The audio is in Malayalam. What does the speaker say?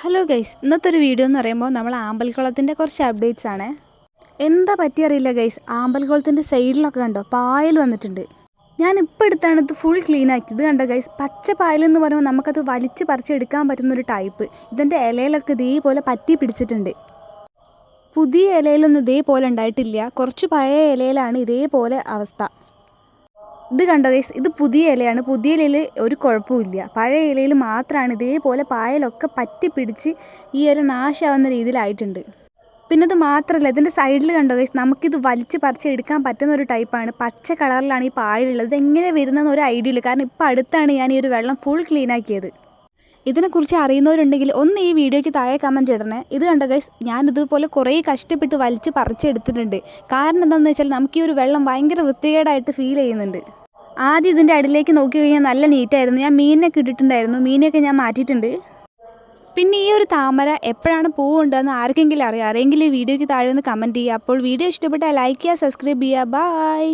ഹലോ ഗൈസ് ഇന്നത്തെ ഒരു വീഡിയോ എന്ന് പറയുമ്പോൾ നമ്മൾ ആമ്പൽക്കുളത്തിന്റെ കുറച്ച് അപ്ഡേറ്റ്സ് ആണ്. എന്താ പറ്റിയറിയില്ല ഗൈസ് ആമ്പൽക്കുളത്തിന്റെ സൈഡിലൊക്കെ കണ്ടോ? പായൽ വന്നിട്ടുണ്ട്. ഞാൻ ഇപ്പോൾ എടുത്താണ് ഇത് ഫുൾ ക്ലീൻ ആക്കി ഇത് കണ്ടോ ഗൈസ് പച്ച പായൽ എന്ന് പറയുമ്പോൾ നമുക്കത് വലിച്ച് പറിച്ചെടുക്കാൻ പറ്റുന്ന ഒരു ടൈപ്പ് ഇതിന്റെ ഇലയിലൊക്കെ ഇതേപോലെ പറ്റി പിടിച്ചിട്ടുണ്ട്. പുതിയ ഇലയിലൊന്നും ഇതേപോലെ ഉണ്ടായിട്ടില്ല. കുറച്ച് പഴയ ഇലയിലാണ് ഇതേപോലെ അവസ്ഥ. ഇത് കണ്ടോ ഗൈസ് ഇത് പുതിയ ഇലയാണ്. പുതിയ ഇലയിൽ ഒരു കുഴപ്പമില്ല പഴയ ഇലയിൽ മാത്രമാണ് ഇതേപോലെ പായലൊക്കെ പറ്റി പിടിച്ച് ഈ ഇല നാശമാവുന്ന രീതിയിലായിട്ടുണ്ട്. പിന്നെ ഇത് മാത്രമല്ല ഇതിന്റെ സൈഡിൽ കണ്ടോ ഗൈസ് നമുക്കിത് വലിച്ച് പറിച്ച് എടുക്കാൻ പറ്റുന്ന ഒരു ടൈപ്പാണ് പച്ച കളറിലാണ് ഈ പായലുള്ളത് ഇതെങ്ങനെ വരുന്നതെന്ന് ഒരു ഐഡിയ ഇല്ല. കാരണം ഇപ്പോൾ അടുത്താണ് ഞാൻ ഈ ഒരു വെള്ളം ഫുൾ ക്ലീൻ ആക്കിയത്. ഇതിനെക്കുറിച്ച് അറിയുന്നവരുണ്ടെങ്കിൽ ഒന്ന് ഈ വീഡിയോയ്ക്ക് താഴെ കമന്റ് ഇടണേ. ഇത് കണ്ടോ ഗൈസ് ഞാൻ ഇതുപോലെ കുറേ കഷ്ടപ്പെട്ട് വലിച്ച് പറിച്ചെടുത്തിട്ടുണ്ട് കാരണം എന്താണെന്ന് വെച്ചാൽ നമുക്ക് ഈ ഒരു വെള്ളം ഭയങ്കര വൃത്തികേടായിട്ട് ഫീൽ ചെയ്യുന്നുണ്ട്. ആദ്യം ഇതിന്റെ അടിയിലേക്ക് നോക്കി കഴിഞ്ഞാൽ നല്ല നീറ്റായിരുന്നു ഞാൻ മീനൊക്കെ ഇട്ടിട്ടുണ്ടായിരുന്നു. മീനൊക്കെ ഞാൻ മാറ്റിയിട്ടുണ്ട്. പിന്നെ ഈ ഒരു താമര എപ്പോഴാണ് പൂവുണ്ടെന്ന് ആർക്കെങ്കിലും അറിയാം. അറിയെങ്കിൽ ഈ വീഡിയോയ്ക്ക് താഴെ ഒന്ന് കമന്റ് ചെയ്യുക. അപ്പോൾ വീഡിയോ ഇഷ്ടപ്പെട്ടാൽ ലൈക്ക് ചെയ്യുക സബ്സ്ക്രൈബ് ചെയ്യുക. ബൈ